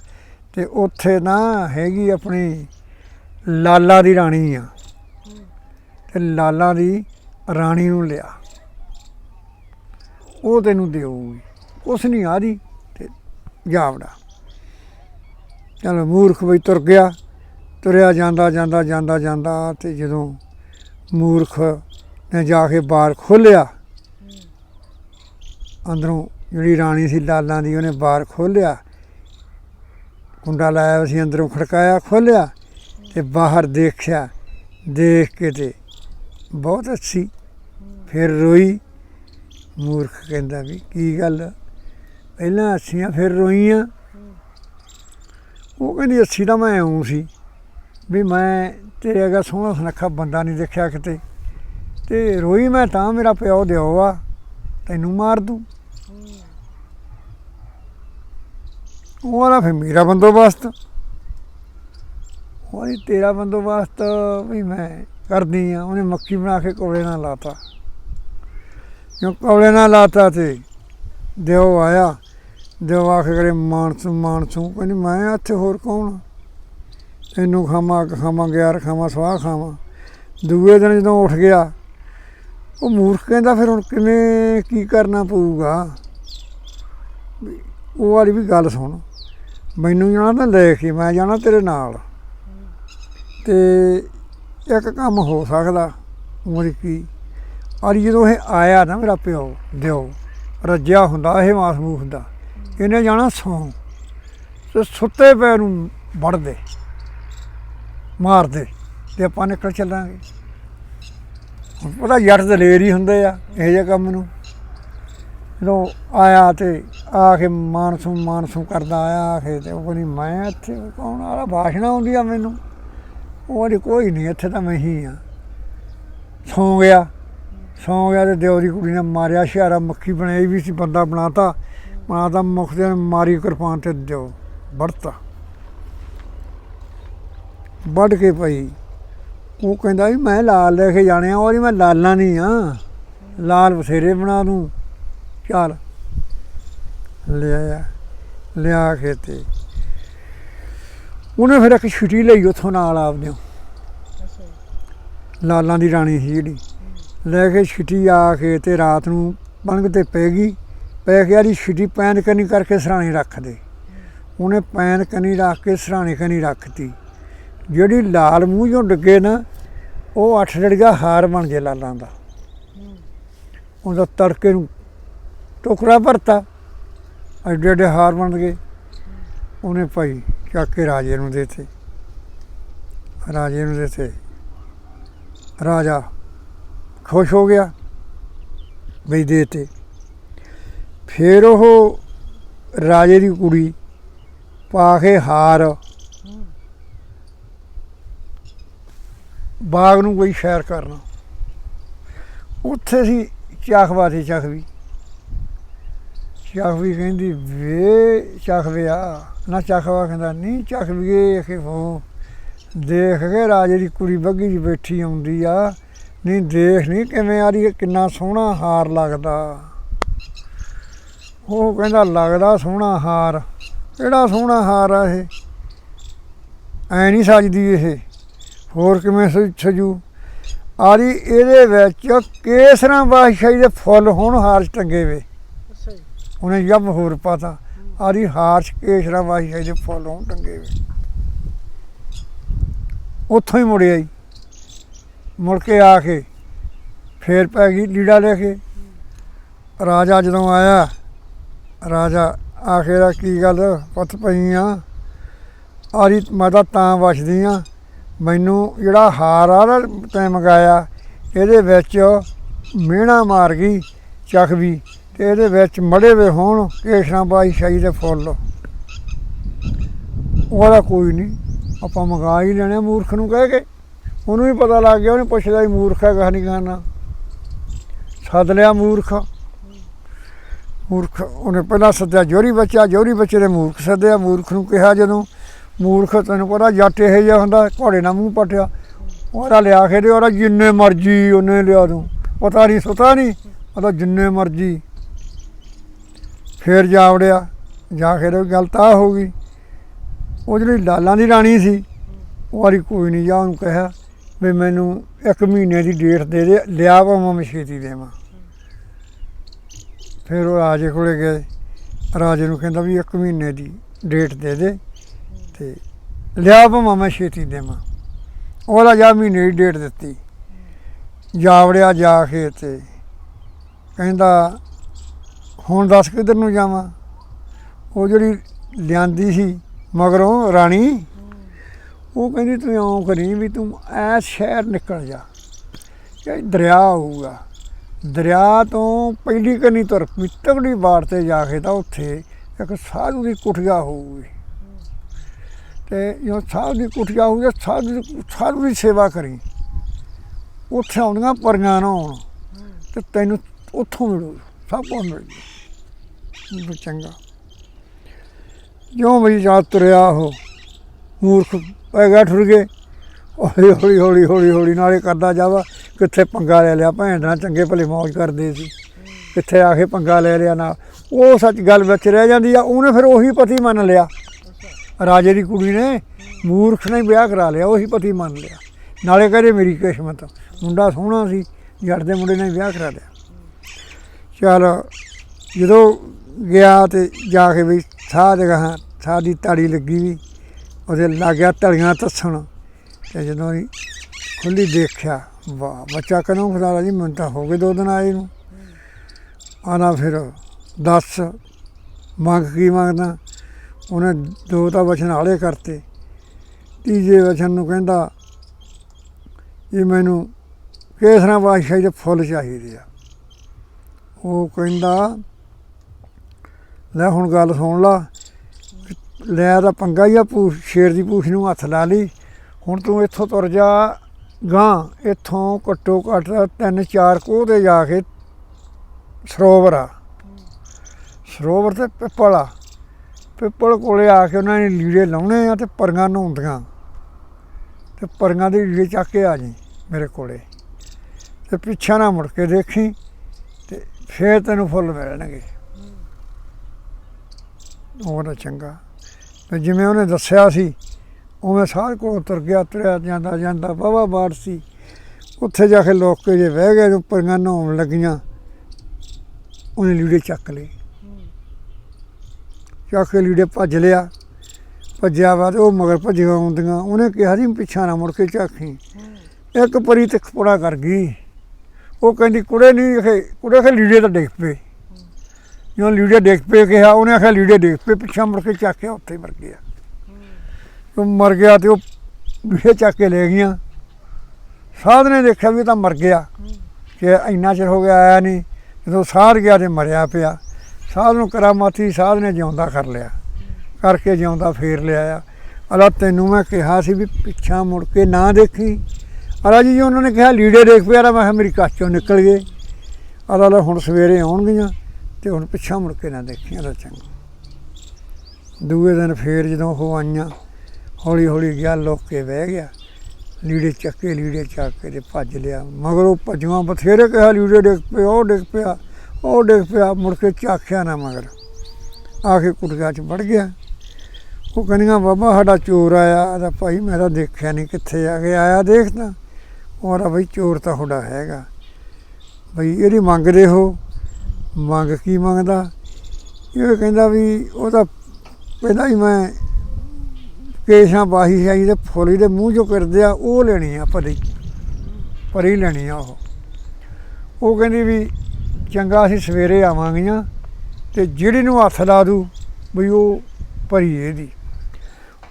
ਤੇ ਉੱਥੇ ਨਾ ਹੈਗੀ ਆਪਣੀ ਲਾਲਾ ਦੀ ਰਾਣੀ ਆ। ਤੇ ਲਾਲਾ ਦੀ ਰਾਣੀ ਨੂੰ ਲਿਆ। ਉਹ ਤੈਨੂੰ ਦੇਊਗੀ। ਉਸ ਨਹੀਂ ਆ ਰਹੀ ਤੇ ਜਾਵੜਾ ਚਲੋ ਮੂਰਖ ਬਈ ਤੁਰ ਗਿਆ। ਤੁਰਿਆ ਜਾਂਦਾ ਜਾਂਦਾ ਜਾਂਦਾ ਜਾਂਦਾ ਤੇ ਜਦੋਂ ਮੂਰਖ ਨੇ ਜਾ ਕੇ ਬਾਹਰ ਖੋਲ੍ਹਿਆ। ਅੰਦਰੋਂ ਜਿਹੜੀ ਰਾਣੀ ਸੀ ਲਾਲਾਂ ਦੀ, ਉਹਨੇ ਬਾਹਰ ਖੋਲ੍ਹਿਆ। ਕੁੰਡਾ ਲਾਇਆ ਸੀ, ਅੰਦਰੋਂ ਖੜਕਾਇਆ, ਖੋਲ੍ਹਿਆ ਤੇ ਬਾਹਰ ਦੇਖਿਆ। ਦੇਖ ਕੇ ਤੇ ਬਹੁਤ ਅੱਛੀ। ਫਿਰ ਰੋਈ। ਮੂਰਖ ਕਹਿੰਦਾ ਵੀ, ਕੀ ਗੱਲ? ਪਹਿਲਾਂ ਅੱਛੀਆਂ, ਫਿਰ ਰੋਈਆਂ? ਉਹ ਕਹਿੰਦੀ, ਅੱਛੀ ਤਾਂ ਮੈਂ ਆਉਂ ਸੀ ਵੀ ਮੈਂ ਤੇਰੇ ਅਗਾ ਸੋਹਣਾ ਸੁਨੱਖਾ ਬੰਦਾ ਨਹੀਂ ਦੇਖਿਆ ਕਿਤੇ। ਤੇ ਰੋਈ ਮੈਂ ਤਾਂ ਮੇਰਾ ਪਿਓ ਦਿਓ ਆ, ਤੈਨੂੰ ਮਾਰ ਦੂੰ। ਉਹ ਵਾਲਾ ਫਿਰ ਮੇਰਾ ਬੰਦੋਬਸਤ। ਉਹ ਤੇਰਾ ਬੰਦੋਬਸਤ ਵੀ ਮੈਂ ਕਰਦੀ ਆ, ਉਹਨੇ ਮੱਕੀ ਬਣਾ ਕੇ ਕੋਲੇ ਨਾਲ ਲਾਤਾ। ਜੋ ਕੋਲੇ ਨਾਲ ਲਾਤਾ ਤੇ ਦਿਓ ਆਇਆ, ਦਿਓ ਆ ਕੇ ਕਰੇ ਮਾਨਸੂ ਮਾਨਸੂ, ਕਹਿੰਦੀ ਮੈਂ ਇੱਥੇ ਹੋਰ ਕੌਣ ਆ? ਇਹਨੂੰ ਖਾਵਾਂ ਅੱਗ ਖਾਵਾਂ, ਗਿਆਰ ਖਾਵਾਂ, ਸਵਾਹ ਖਾਵਾਂ। ਦੂਏ ਦਿਨ ਜਦੋਂ ਉੱਠ ਗਿਆ ਉਹ ਮੂਰਖ ਕਹਿੰਦਾ ਫਿਰ ਹੁਣ ਕਿਵੇਂ ਕੀ ਕਰਨਾ ਪਊਗਾ? ਉਹ ਵਾਲੀ ਵੀ ਗੱਲ ਸੁਣ। ਮੈਨੂੰ ਜਾਣਾ ਤਾਂ ਲੈ ਕੇ, ਮੈਂ ਜਾਣਾ ਤੇਰੇ ਨਾਲ। ਤੇ ਇੱਕ ਕੰਮ ਹੋ ਸਕਦਾ ਉਮਰ ਕੀ ਔਰ ਜਦੋਂ ਇਹ ਆਇਆ ਨਾ ਮੇਰਾ ਪਿਓ, ਦਿਓ, ਰੱਜਿਆ ਹੁੰਦਾ, ਇਹ ਮਾਸਮੂਖ ਹੁੰਦਾ। ਇਹਨੇ ਜਾਣਾ ਸੌਂ। ਤੇ ਸੁੱਤੇ ਪੈ ਨੂੰ ਵੜ ਮਾਰਦੇ ਮਾਰ ਤੇ ਆਪਾਂ ਨਿਕਲ ਚੱਲਾਂਗੇ। ਪਤਾ ਜੱਟ ਦਲੇਰ ਹੀ ਹੁੰਦੇ ਆ, ਇਹ ਜਿਹੇ ਕੰਮ ਨੂੰ। ਜਦੋਂ ਆਇਆ ਤੇ ਆ ਕੇ ਮਾਨਸੂ ਮਾਨਸੂ ਕਰਦਾ ਆਇਆ ਆ ਕੇ ਤੇ ਉਹ ਕਹਿੰਦੀ, ਮੈਂ ਇੱਥੇ ਕੌਣ ਆਲਾ ਭਾਸ਼ਣਾ ਆਉਂਦੀ ਆ ਮੈਨੂੰ। ਉਹ ਕਹਿੰਦੀ, ਕੋਈ ਨਹੀਂ, ਇੱਥੇ ਤਾਂ ਮੈਂ ਹੀ ਆ। ਸੌਂ ਗਿਆ। ਸੌਂ ਗਿਆ ਤੇ ਦਿਓ ਦੀ ਕੁੜੀ ਨੇ ਮਾਰਿਆ ਸ਼ਿਆਰਾ ਮੱਖੀ ਬਣਾਈ ਵੀ ਸੀ, ਬੰਦਾ ਬਣਾਤਾ। ਬਣਾਤਾ ਮੁਖ ਦੇ ਮਾਰੀ ਕਿਰਪਾਨ ਤੇ ਦਿਓ ਵੜਤਾ ਵੱਢ ਕੇ ਪਈ। ਉਹ ਕਹਿੰਦਾ ਵੀ ਮੈਂ ਲਾਲ ਲੈ ਕੇ ਜਾਣੇ ਆ ਜੀ ਮੈਂ ਲਾਲਾਂ ਨਹੀਂ ਆ। ਲਾਲ ਬਥੇਰੇ ਬਣਾ ਦੂੰ। ਚੱਲ। ਲਿਆ ਲਿਆ ਕੇ ਤੇ ਉਹਨੇ ਫਿਰ ਇੱਕ ਛਿਟੀ ਲਈ ਉੱਥੋਂ ਨਾਲ ਆਪਦੇ। ਲਾਲਾਂ ਦੀ ਰਾਣੀ ਸੀ ਜਿਹੜੀ। ਲੈ ਕੇ ਛਿਟੀ ਆ ਕੇ ਤੇ ਰਾਤ ਨੂੰ ਪਲੰਘ ਤੇ ਪੈ ਗਈ। ਪੈ ਕੇ ਆਦੀ ਛਿੱਟੀ ਪੈਨ ਕਨੀ ਕਰਕੇ ਸਰਾਣੇ ਰੱਖ ਦੇ। ਉਹਨੇ ਪੈਨ ਕਨੀ ਰੱਖ ਕੇ ਸਰਾਣੇ ਕਨੀ ਰੱਖਤੀ। ਜਿਹੜੀ ਲਾਲ ਮੂੰਹ ਚੋਂ ਡਿੱਗੇ ਨਾ, ਉਹ ਅੱਠ ਡੜਗਾ ਹਾਰ ਬਣ ਜੇ ਲਾਲਾਂ ਦਾ। ਉਹਦਾ ਤੜਕੇ ਨੂੰ ਟੋਕਰਾ ਭਰਤਾ, ਐਡੇ ਐਡੇ ਹਾਰ ਬਣ ਗਏ। ਉਹਨੇ ਭਾਈ ਚੱਕ ਕੇ ਰਾਜੇ ਨੂੰ ਦੇਤੇ। ਰਾਜੇ ਨੂੰ ਦੇਤੇ। ਰਾਜਾ ਖੁਸ਼ ਹੋ ਗਿਆ ਬਈ ਦੇਤੇ। ਫਿਰ ਉਹ ਰਾਜੇ ਦੀ ਕੁੜੀ ਪਾ ਕੇ ਹਾਰ ਬਾਗ ਨੂੰ ਕੋਈ ਸ਼ੈਰ ਕਰਨਾ। ਉੱਥੇ ਸੀ ਚਾਖਵਾ ਤੇ ਚਖਵੀ। ਚਖਵੀ ਕਹਿੰਦੀ ਵੇ ਚਖਵਿਆ ਨਾ ਚਖਵਾ ਕਹਿੰਦਾ ਨਹੀਂ ਚਖਵੀਏ ਕਿ ਹੋ ਦੇਖ ਕੇ ਰਾਜੇ ਦੀ ਕੁੜੀ ਬੱਗੀ 'ਚ ਬੈਠੀ ਆਉਂਦੀ ਆ। ਨਹੀਂ ਦੇਖ ਨਹੀਂ ਕਿਵੇਂ ਆ ਰਹੀ ਹੈ, ਕਿੰਨਾ ਸੋਹਣਾ ਹਾਰ ਲੱਗਦਾ। ਉਹ ਕਹਿੰਦਾ ਲੱਗਦਾ ਸੋਹਣਾ ਹਾਰ। ਕਿਹੜਾ ਸੋਹਣਾ ਹਾਰ ਆ ਇਹ? ਐ ਨਹੀਂ ਸਜਦੀ ਇਹ। ਹੋਰ ਕਿਵੇਂ ਸਜ- ਆਰੀ ਇਹਦੇ ਵਿੱਚ ਕੇਸਰਾਂ ਬਾਦਸ਼ਾਹੀ ਦੇ ਫੁੱਲ ਹੋਣ ਹਾਰ ਟੰਗੇ ਵੇ। ਅੱਛਾ ਜੀ। ਉਹਨੇ ਜਬ ਹੋਰ ਪਤਾ। ਆਰੀ ਹਾਰ ਕੇਸਰਾਂ ਬਾਦਸ਼ਾਹੀ ਦੇ ਫੁੱਲ ਹੋਣ ਟੰਗੇ ਵੇ। ਉੱਥੋਂ ਹੀ ਮੁੜਿਆ ਹੀ ਮੁੜ ਕੇ ਆ ਕੇ ਫੇਰ ਪੈ ਗਈ ਲੀੜਾ ਲੈ ਕੇ। ਰਾਜਾ ਜਦੋਂ ਆਇਆ ਰਾਜਾ ਆਖੇਰਾ ਕੀ ਗੱਲ ਪੁੱਤ ਪਈਆਂ ਆਰੀ ਮੈਂ ਤਾਂ ਤਾਂ ਵਸਦੀ ਆ। ਮੈਨੂੰ ਜਿਹੜਾ ਹਾਰ ਆ ਨਾ ਤੈਂ ਮੰਗਾਇਆ ਇਹਦੇ ਵਿੱਚ ਮਿਹਣਾ ਮਾਰ ਗਈ ਚਖਵੀ ਤੇ ਇਹਦੇ ਵਿੱਚ ਮੜੇ ਵੇ ਹੋਣ, ਕੇਸ਼ਰਾਂ ਬਾਈ ਸ਼ਾਹੀ ਦੇ ਫੁੱਲ। ਉਹਦਾ ਕੋਈ ਨਹੀਂ, ਆਪਾਂ ਮੰਗਾ ਹੀ ਲੈਣੇ ਮੂਰਖ ਨੂੰ ਕਹਿ ਕੇ। ਉਹਨੂੰ ਵੀ ਪਤਾ ਲੱਗ ਗਿਆ, ਉਹਨੇ ਪੁੱਛਦਾ ਹੀ ਮੂਰਖ ਹੈ ਕਹਾਣੀ ਨਹੀਂ ਸੱਦ ਲਿਆ ਮੂਰਖ। ਮੂਰਖ, ਉਹਨੇ ਪਹਿਲਾਂ ਸੱਦਿਆ, ਜੋਰੀ ਬੱਚਾ, ਜੋਰੀ ਬੱਚੇ ਦੇ ਮੂਰਖ ਸੱਦਿਆ, ਮੂਰਖ ਨੂੰ ਕਿਹਾ ਜਦੋਂ ਮੂਰਖ ਤੈਨੂੰ ਪਤਾ ਜੱਟ ਇਹ ਜਿਹਾ ਹੁੰਦਾ, ਘੋੜੇ ਨਾਲ ਮੂੰਹ ਪਟਿਆ। ਉਹਦਾ ਲਿਆ ਕੇ ਦੇ, ਉਹਦਾ ਜਿੰਨੇ ਮਰਜ਼ੀ ਉਹਨੇ ਲਿਆ ਦੂੰ। ਪਤਾ ਨਹੀਂ, ਸੁਤਾ ਨਹੀਂ, ਉਹਦਾ ਜਿੰਨੇ ਮਰਜ਼ੀ। ਫੇਰ ਜਾ ਵੜਿਆ, ਜਾ ਕੇ ਤੇ ਗੱਲ ਤਾਂ ਹੋ ਗਈ। ਉਹ ਜਿਹੜੀ ਲਾਲਾਂ ਦੀ ਰਾਣੀ ਸੀ, ਉਹ ਵਾਰੀ ਕੋਈ ਨਹੀਂ ਜਾ ਉਹਨੂੰ ਕਿਹਾ ਵੀ ਮੈਨੂੰ ਇੱਕ ਮਹੀਨੇ ਦੀ ਡੇਟ ਦੇ ਦੇ, ਲਿਆ ਭਾਵੇਂ ਮੈਂ ਛੇਤੀ ਦੇਵਾਂ। ਫਿਰ ਉਹ ਰਾਜੇ ਕੋਲੇ ਗਏ। ਰਾਜੇ ਨੂੰ ਕਹਿੰਦਾ ਵੀ ਇੱਕ ਮਹੀਨੇ ਦੀ ਡੇਟ ਦੇ ਦੇ। ਤੇ ਲਿਆ ਭਾਵਾਂ ਮੈਂ ਛੇਤੀ ਦੇਵਾਂ। ਉਹਦਾ ਜਾ ਮਹੀਨੇ ਦੀ ਡੇਟ ਦਿੱਤੀ। ਜਾਵੜਿਆ ਜਾ ਕੇ ਤੇ ਕਹਿੰਦਾ, ਹੁਣ ਦੱਸ ਕਿੱਧਰ ਨੂੰ ਜਾਵਾਂ? ਉਹ ਜਿਹੜੀ ਲਿਆਂਦੀ ਸੀ, ਮਗਰੋਂ ਰਾਣੀ, ਉਹ ਕਹਿੰਦੀ, ਤੂੰ ਇਉਂ ਕਰੀ ਵੀ ਤੂੰ ਐ ਸ਼ਹਿਰ ਨਿਕਲ ਜਾ। ਕਿ ਦਰਿਆ ਹੋਊਗਾ। ਦਰਿਆ ਤੋਂ ਪਹਿਲੀ ਕੰਨੀ ਤੁਰ ਪਈ ਤਗੜੀ ਬਾੜ ਤੇ ਜਾ ਕੇ ਤਾਂ ਉੱਥੇ ਇੱਕ ਸਾਧੂ ਦੀ ਕੁਟਿਆ ਹੋਊਗੀ। ਤੇ ਜੋ ਸਾਧੂ ਦੀ ਕੁਟਿਆ ਹੋਊਗੀ ਸਾਧੂ ਦੀ ਸਾਧੂ ਦੀ ਸੇਵਾ ਕਰੀ। ਉੱਥੇ ਆਉਂਦੀਆਂ ਪਰੀਆਂ ਨਾ ਆਉਣ, ਤੇ ਤੈਨੂੰ ਉੱਥੋਂ ਮਿਲੂ, ਸਭ ਕੁਝ ਮਿਲ ਜੂ। ਚੰਗਾ। ਜਿਉਂ ਮੇਰੀ ਜਾਤ ਤੁਰਿਆ ਉਹ ਮੂਰਖ ਪੈ ਗਿਆ ਠੁਰ ਗਏ ਹੌਲੀ ਹੌਲੀ ਹੌਲੀ ਹੌਲੀ ਹੌਲੀ ਨਾਲੇ ਕਰਦਾ ਜਾਵਾ, ਕਿੱਥੇ ਪੰਗਾ ਲੈ ਲਿਆ, ਭੈਣ ਨਾਲ ਚੰਗੇ ਭਲੇ ਮੌਜ ਕਰਦੇ ਸੀ। ਕਿੱਥੇ ਆ ਕੇ ਪੰਗਾ ਲੈ ਲਿਆ ਨਾ। ਉਹ ਸੱਚ ਗੱਲ ਵਿੱਚ ਰਹਿ ਜਾਂਦੀ ਆ, ਉਹਨੇ ਫਿਰ ਉਹੀ ਪਤੀ ਮੰਨ ਲਿਆ। ਰਾਜੇ ਦੀ ਕੁੜੀ ਨੇ ਮੂਰਖ ਨੇ ਵਿਆਹ ਕਰਾ ਲਿਆ, ਉਹੀ ਪਤੀ ਮੰਨ ਲਿਆ। ਨਾਲੇ ਕਹਿੰਦੇ ਮੇਰੀ ਕਿਸਮਤ, ਮੁੰਡਾ ਸੋਹਣਾ ਸੀ, ਜੱਟ ਦੇ ਮੁੰਡੇ ਨੇ ਵਿਆਹ ਕਰਾ ਲਿਆ। ਚਲ ਜਦੋਂ ਗਿਆ ਤੇ ਜਾ ਕੇ ਵੀ ਸਾਹ ਜਗ੍ਹਾ ਸਾਹ ਦੀ ਤਾੜੀ ਲੱਗੀ ਵੀ, ਉਹਦੇ ਲੱਗਿਆ ਤਲੀਆਂ ਤੱਸਣ, ਤੇ ਜਦੋਂ ਹੀ ਖੁੱਲੀ ਦੇਖਿਆ, ਵਾਹ, ਬੱਚਾ ਕਦੋਂ ਖੁਦਾ ਜੀ, ਮੈਨੂੰ ਤਾਂ ਹੋ ਗਏ ਦੋ ਦਿਨ ਆਏ ਨੂੰ। ਆਣਾ ਫਿਰ ਦੱਸ, ਮੰਗ ਕੀ ਮੰਗਦਾ? ਉਹਨੇ ਦੋ ਤਾਂ ਵਚਨ ਹਾਲੇ ਕਰਤੇ। ਤੀਜੇ ਵਚਨ ਨੂੰ ਕਹਿੰਦਾ ਇਹ ਮੈਨੂੰ ਕੇਸਰਾ ਬਾਦਸ਼ਾਹੀ ਦੇ ਫੁੱਲ ਚਾਹੀਦੇ ਆ। ਉਹ ਕਹਿੰਦਾ, ਲੈ ਹੁਣ ਗੱਲ ਸੁਣ ਲਾ, ਲੈ ਤਾਂ ਪੰਗਾ ਹੀ ਆ ਪੂਛ, ਸ਼ੇਰ ਦੀ ਪੂਛ ਨੂੰ ਹੱਥ ਲਾ ਲਈ, ਹੁਣ ਤੂੰ ਇੱਥੋਂ ਤੁਰ ਜਾ ਗਾਂ ਇੱਥੋਂ ਘੱਟੋ ਘੱਟ ਤਿੰਨ ਚਾਰ ਕੋਹ ਤੇ ਜਾ ਕੇ ਸਰੋਵਰ ਆ। ਸਰੋਵਰ ਤੇ ਪਿੱਪਲ ਆ। ਪਿੱਪਲ ਕੋਲੇ ਆ ਕੇ ਉਹਨਾਂ ਨੇ ਲੀੜੇ ਲਾਉਣੇ ਆ ਤੇ ਪਰੀਆਂ ਨਹਾਉਂਦੀਆਂ। ਤੇ ਪਰੀਆਂ ਦੇ ਲੀੜੇ ਚੱਕ ਕੇ ਆ ਜੀ ਮੇਰੇ ਕੋਲੇ। ਤੇ ਪਿੱਛਾ ਨਾ ਮੁੜ ਕੇ ਦੇਖੀ ਤੇ ਫੇਰ ਤੈਨੂੰ ਫੁੱਲ ਮਿਲਣਗੇ। ਉਹ ਤਾਂ ਚੰਗਾ। ਤੇ ਜਿਵੇਂ ਉਹਨੇ ਦੱਸਿਆ ਸੀ, ਉਵੇਂ ਸਾਰ ਕੋਲ ਤੁਰ ਗਿਆ, ਤੁਰਿਆ ਜਾਂਦਾ ਜਾਂਦਾ ਬਾਬਾ ਬਾੜ ਸੀ। ਉੱਥੇ ਜਾ ਕੇ ਲੋਕ ਕੇ ਜੇ ਬਹਿ ਗਏ ਤੇ ਪਰੀਆਂ ਨਹਾਉਣ ਲੱਗੀਆਂ, ਉਹਨੇ ਲੀੜੇ ਚੱਕ ਲਏ। ਚੱਕ ਕੇ ਲੀੜੇ ਭੱਜ ਲਿਆ। ਭੱਜਿਆ ਬਾਅਦ ਉਹ ਮਗਰ ਭੱਜੀਆਂ ਆਉਂਦੀਆਂ। ਉਹਨੇ ਕਿਹਾ ਜੀ ਪਿੱਛਾ ਨਾ ਮੁੜ ਕੇ ਝਾਕੀ। ਇੱਕ ਪਰੀ ਤੇ ਖਪੜਾ ਕਰ ਗਈ। ਉਹ ਕਹਿੰਦੀ ਕੁੜੇ ਨਹੀਂ ਇਹ ਕੁੜੇ ਖੇ ਲੀੜੇ ਤਾਂ ਡਿੱਗ ਪਏ। ਜਦੋਂ ਲੀੜੇ ਡਿੱਗ ਪਏ ਕਿਹਾ ਉਹਨੇ ਆਖਿਆ ਲੀੜੇ ਡਿੱਗ ਪਏ ਪਿੱਛਾ ਮੁੜ ਕੇ ਚੱਕਿਆ ਉੱਥੇ ਹੀ ਮਰ ਗਿਆ। ਉਹ ਮਰ ਗਿਆ ਤੇ ਉਹ ਲੀੜੇ ਚੱਕ ਕੇ ਲੈ ਗਈਆਂ। ਸਾਧ ਨੇ ਦੇਖਿਆ ਵੀ ਤਾਂ ਮਰ ਗਿਆ। ਕਿ ਇੰਨਾ ਚਿਰ ਹੋ ਗਿਆ ਆਇਆ ਨਹੀਂ ਜਦੋਂ ਸਾਧ ਗਿਆ ਤੇ ਮਰਿਆ ਪਿਆ। ਸਾਧ ਨੂੰ ਕਰਾਮਾਤੀ ਸਾਧ ਨੇ ਜਿਉਂਦਾ ਕਰ ਲਿਆ। ਕਰਕੇ ਜਿਉਂਦਾ ਫੇਰ ਲਿਆ ਅਲਾ ਤੈਨੂੰ ਮੈਂ ਕਿਹਾ ਸੀ ਵੀ ਪਿੱਛਾ ਮੁੜ ਕੇ ਨਾ ਦੇਖੀ। ਅਲਾ ਜੀ, ਉਹਨਾਂ ਨੇ ਕਿਹਾ, ਲੀੜੇ ਦੇਖ ਪਿਆ ਮੈਂ ਕਿਹਾ, ਮੇਰੀ ਕੱਚ ਚੋਂ ਨਿਕਲ ਗਏ। ਅਲਾ ਲੈ ਹੁਣ ਸਵੇਰੇ ਆਉਣਗੀਆਂ ਤੇ ਹੁਣ ਪਿੱਛਾ ਮੁੜ ਕੇ ਨਾ ਦੇਖੀ ਅਲਾ ਚੰਗਾ। ਦੂਏ ਦਿਨ ਫੇਰ ਜਦੋਂ ਉਹ ਆਈਆਂ ਹੌਲੀ ਹੌਲੀ ਗਿਆ, ਲੋਕ ਕੇ ਬਹਿ ਗਿਆ। ਲੀੜੇ ਚੱਕੇ, ਲੀੜੇ ਚੱਕ ਕੇ ਤੇ ਭੱਜ ਲਿਆ। ਮਗਰ ਉਹ ਭੱਜਵਾ ਬਥੇਰੇ ਕਿਹਾ, ਲੀੜੇ ਡਿੱਗ ਪਏ ਉਹ ਡਿੱਗ ਪਿਆ। ਉਹ ਡਿੱਗ ਪਿਆ, ਮੁੜ ਕੇ ਚਾਖਿਆ ਨਾ ਮਗਰ। ਆ ਕੇ ਕੁੜੀਆਂ ਚ ਵੜ ਗਿਆ। ਉਹ ਕਹਿੰਦੀਆਂ, ਬਾਬਾ, ਸਾਡਾ ਚੋਰ ਆਇਆ। ਆਦਾ ਭਾਈ, ਮੈਂ ਤਾਂ ਦੇਖਿਆ ਨਹੀਂ ਕਿੱਥੇ ਆ ਕੇ ਆਇਆ ਦੇਖਦਾ ਉਹ ਆਦਾ ਬਈ, ਚੋਰ ਤਾਂ ਤੁਹਾਡਾ ਹੈਗਾ। ਬਈ, ਇਹਦੀ ਮੰਗਦੇ ਹੋ। ਮੰਗ ਕੀ ਮੰਗਦਾ? ਇਹ ਕਹਿੰਦਾ ਵੀ, ਉਹ ਤਾਂ ਪਹਿਲਾਂ ਹੀ ਮੈਂ ਕੇਸ਼ਾਂ ਬਾਹੀ ਆਈ ਤੇ ਫੁੱਲ ਦੇ ਮੂੰਹ ਜੋ ਕਰਦੇ ਆ, ਉਹ ਲੈਣੀ ਆ ਭਰੀ ਭਰੀ ਲੈਣੀ ਆ ਉਹ। ਉਹ ਕਹਿੰਦੀ ਵੀ ਚੰਗਾ ਅਸੀਂ ਸਵੇਰੇ ਆਵਾਂਗੀਆਂ ਤੇ ਜਿਹੜੀ ਨੂੰ ਹੱਥ ਲਾ ਦੂ ਵੀ ਉਹ ਭਰੀ ਇਹਦੀ।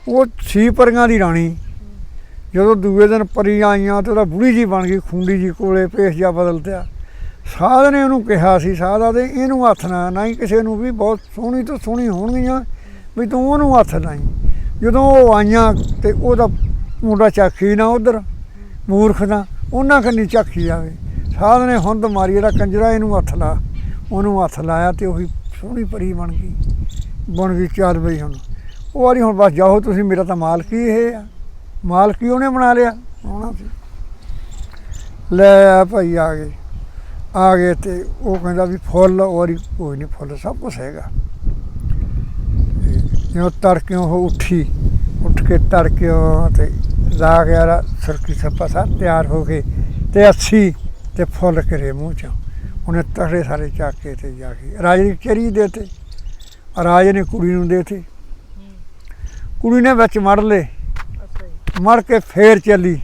ਉਹ ਸੀ ਪਰੀਆਂ ਦੀ ਰਾਣੀ। ਜਦੋਂ ਦੂਏ ਦਿਨ ਪਰੀ ਆਈਆਂ ਤੇ ਉਹਦਾ ਬੁੜੀ ਜੀ ਬਣ ਗਈ, ਖੁੰਡੀ ਜੀ ਕੋਲੇ ਪੇਸ਼ ਜਾ ਬਦਲਤਿਆ ਸਾਧ ਨੇ ਉਹਨੂੰ ਕਿਹਾ ਸੀ, ਸਾਧਾ ਦੇ ਇਹਨੂੰ ਹੱਥ ਨਾ ਨਾ ਹੀ ਕਿਸੇ ਨੂੰ ਵੀ ਬਹੁਤ ਸੋਹਣੀ ਤੋਂ ਸੋਹਣੀ ਹੋਣਗੀਆਂ, ਵੀ ਤੂੰ ਉਹਨੂੰ ਹੱਥ ਲਾਈ। ਜਦੋਂ ਉਹ ਆਈਆਂ ਤੇ ਉਹਦਾ ਮੁੰਡਾ ਚਾਖੀ ਨਾ ਉਧਰ, ਮੂਰਖ ਦਾ ਉਹਨਾਂ ਕੰਨੀ ਚਾਖੀ ਆਵੇ। ਸਾਧ ਨੇ ਹੁੰਦ ਮਾਰੀ ਇਹਦਾ ਕੰਜਰਾ ਇਹਨੂੰ ਹੱਥ ਲਾ, ਉਹਨੂੰ ਹੱਥ ਲਾਇਆ ਤੇ ਉਹੀ ਸੋਹਣੀ ਪਰੀ ਬਣ ਗਈ ਬਣ ਗਈ ਚਾਰ ਬਈ ਹੁਣ। ਉਹ ਵਾਰੀ ਹੁਣ ਬਸ ਜਾਓ ਤੁਸੀਂ, ਮੇਰਾ ਤਾਂ ਮਾਲਕ ਹੀ ਇਹ ਆ। ਮਾਲਕ ਹੀ ਉਹਨੇ ਬਣਾ ਲਿਆ, ਆਉਣਾ ਸੀ। ਲੈ ਭਾਈ ਆ ਗਏ। ਆ ਗਏ ਤੇ ਉਹ ਕਹਿੰਦਾ ਵੀ ਫੁੱਲ ਔਰ ਕੋਈ ਨਹੀਂ, ਫੁੱਲ ਸਭ ਕੁਝ ਹੈਗਾ। ਜਿਉਂ ਜਦੋਂ ਤੜਕੇ ਉਹ ਉੱਠੀ, ਉੱਠ ਕੇ ਤੜਕੇ ਤੇ ਲਾ ਗਿਆ ਸਰਕੀ ਸੱਪਾ ਸਾ ਤਿਆਰ ਹੋ ਕੇ ਤੇ ਅੱਛੀ ਤੇ ਫੁੱਲ ਕਰੇ ਮੂੰਹ ਚ। ਉਹਨੇ ਤੜੇ ਸਾਰੇ ਚੱਕ ਕੇ ਤੇ ਜਾ ਕੇ, ਰਾਜੇ ਦੀ ਚਰੀ ਦੇਤੇ ਰਾਜੇ ਨੇ ਕੁੜੀ ਨੂੰ ਦੇਤੇ ਕੁੜੀ ਨੇ ਵਿੱਚ ਮੜ ਲਏ ਅੱਛਾ ਮੜ ਕੇ ਫੇਰ ਚੱਲੀ।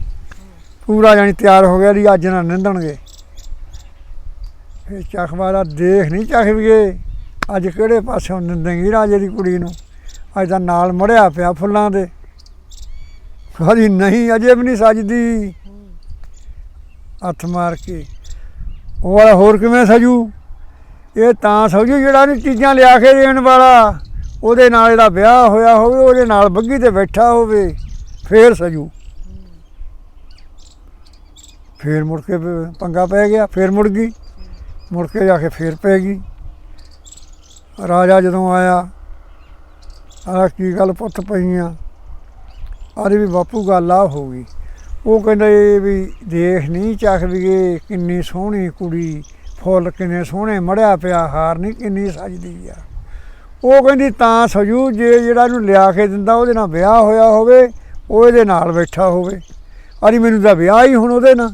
ਪੂਰਾ ਜਾਨੀ ਤਿਆਰ ਹੋ ਗਿਆ ਦੀ ਅੱਜ ਨਾ ਨਿੰਦਣਗੇ। ਫੇਰ ਚਖਵਾਲਾ ਦੇਖ ਨਹੀਂ ਚਖਵੀਏ ਅੱਜ ਕਿਹੜੇ ਪਾਸਿਓਂ ਨਿੰਦੇਗੀ ਰਾਜੇ ਦੀ ਕੁੜੀ ਨੂੰ? ਅੱਜ ਤਾਂ ਨਾਲ ਮੜਿਆ ਪਿਆ ਫੁੱਲਾਂ ਦੇ। ਹਰੀ ਨਹੀਂ, ਅਜੇ ਵੀ ਨਹੀਂ ਸਜਦੀ। ਹੱਥ ਮਾਰ ਕੇ। ਉਹ ਵਾਲਾ ਹੋਰ ਕਿਵੇਂ ਸਜੂ? ਇਹ ਤਾਂ ਸਜੂ ਜਿਹੜਾ ਨਹੀਂ ਚੀਜ਼ਾਂ ਲਿਆ ਕੇ ਦੇਣ ਵਾਲਾ। ਉਹਦੇ ਨਾਲ ਇਹਦਾ ਵਿਆਹ ਹੋਇਆ ਹੋਵੇ, ਉਹਦੇ ਨਾਲ ਬੱਗੀ ਤੇ ਬੈਠਾ ਹੋਵੇ, ਫੇਰ ਸਜੂ। ਫੇਰ ਮੁੜ ਕੇ ਪੰਗਾ ਪੈ ਗਿਆ, ਫੇਰ ਮੁੜ ਗਈ। ਮੁੜ ਕੇ ਜਾ ਕੇ ਫੇਰ ਪੈ ਗਈ। ਰਾਜਾ ਜਦੋਂ ਆਇਆ ਆ ਕੀ ਗੱਲ ਪੁੱਤ ਪਈਆਂ ਆਰੇ ਵੀ ਬਾਪੂ, ਗੱਲ ਆ ਹੋ ਗਈ। ਉਹ ਕਹਿੰਦੇ ਵੀ ਦੇਖ ਨਹੀਂ ਚੱਕ ਕਿੰਨੀ ਸੋਹਣੀ ਕੁੜੀ, ਫੁੱਲ ਕਿੰਨੇ ਸੋਹਣੇ, ਮੜਿਆ ਪਿਆ ਹਾਰ ਨਹੀਂ ਕਿੰਨੀ ਸਜਦੀ ਆ। ਉਹ ਕਹਿੰਦੀ ਤਾਂ ਸਜੂ, ਜੇ ਜਿਹੜਾ ਇਹਨੂੰ ਲਿਆ ਕੇ ਦਿੰਦਾ ਉਹਦੇ ਨਾਲ ਵਿਆਹ ਹੋਇਆ ਹੋਵੇ, ਉਹ ਇਹਦੇ ਨਾਲ ਬੈਠਾ ਹੋਵੇ। ਅਰੀ ਮੈਨੂੰ ਤਾਂ ਵਿਆਹ ਹੀ ਹੁਣ ਉਹਦੇ ਨਾਲ।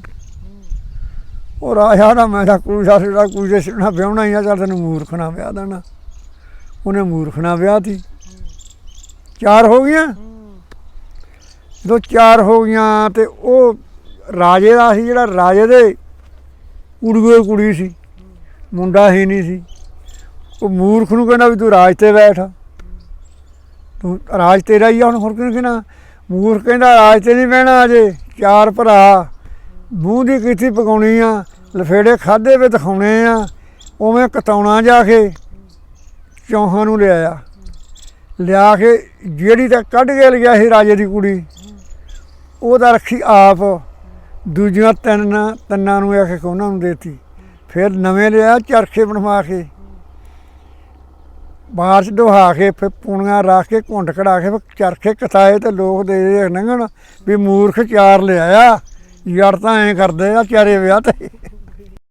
ਉਹ ਰਾਜਾ ਨਾ ਮੈਂ ਤਾਂ ਕੋਈ ਸਾਡਾ ਕੋਈ ਦੇ ਸਿਰਣਾ ਵਿਆਹਣਾ ਹੀ ਆ, ਚੱਲ ਤੈਨੂੰ ਮੂਰਖ ਨਾਲ ਵਿਆਹ ਦੇਣਾ। ਉਹਨੇ ਮੂਰਖ ਨਾਲ ਵਿਆਹ ਤੀ ਚਾਰ ਹੋ ਗਈਆਂ? ਜਦੋਂ ਚਾਰ ਹੋ ਗਈਆਂ ਤੇ ਉਹ ਰਾਜੇ ਦਾ ਸੀ, ਜਿਹੜਾ ਰਾਜੇ ਦੇ ਕੁੜੀਏ ਕੁੜੀ ਸੀ, ਮੁੰਡਾ ਹੀ ਨਹੀਂ ਸੀ। ਉਹ ਮੂਰਖ ਨੂੰ ਕਹਿੰਦਾ ਵੀ ਤੂੰ ਰਾਜ ਤੇ ਬੈਠ। ਤੂੰ ਰਾਜ ਤੇਰਾ ਹੀ ਆ, ਹੁਣ ਹੋਰ ਕਿਹਨੂੰ ਕਹਿਣਾ? ਮੂਰਖ ਕਹਿੰਦਾ, ਰਾਜ ਤੇ ਨਹੀਂ ਬਹਿਣਾ ਅਜੇ, ਚਾਰ ਭਰਾ। ਮੂੰਹ ਦੀ ਕੀਤੀ ਪਕਾਉਣੀ ਆ? ਲਫੇੜੇ ਖਾਦੇ ਵੇ ਦਿਖਾਉਣੇ ਆ। ਉਵੇਂ ਕਤਾਉਣਾ ਜਾ ਕੇ ਚੌਹਾਂ ਨੂੰ ਲਿਆਇਆ। ਲਿਆ ਕੇ ਜਿਹੜੀ ਤਾਂ ਕੱਢ ਕੇ ਲਿਆ ਸੀ ਰਾਜੇ ਦੀ ਕੁੜੀ ਉਹਦਾ ਰੱਖੀ ਆਪ, ਦੂਜੀਆਂ ਤਿੰਨ ਤਿੰਨਾਂ ਨੂੰ ਆਖੇ ਉਹਨਾਂ ਨੂੰ ਦੇਤੀ। ਫਿਰ ਨਵੇਂ ਲਿਆ, ਚਰਖੇ ਬਣਵਾ ਕੇ। ਬਾਹਰ ਚ ਦੁਹਾ ਕੇ, ਫਿਰ ਪੂਣੀਆਂ ਰੱਖ ਕੇ, ਘੁੰਡ ਕਢਾ ਕੇ, ਫਿਰ ਚਰਖੇ ਕਥਾਏ ਤੇ ਲੋਕ ਦੇ ਦੇ ਵੀ ਮੂਰਖ ਚਾਰ ਲਿਆਇਆ। ਯਾਰ ਤਾਂ ਐਂ ਕਰਦੇ ਆ, ਚਾਰੇ ਵਿਆਹ ਤੇ।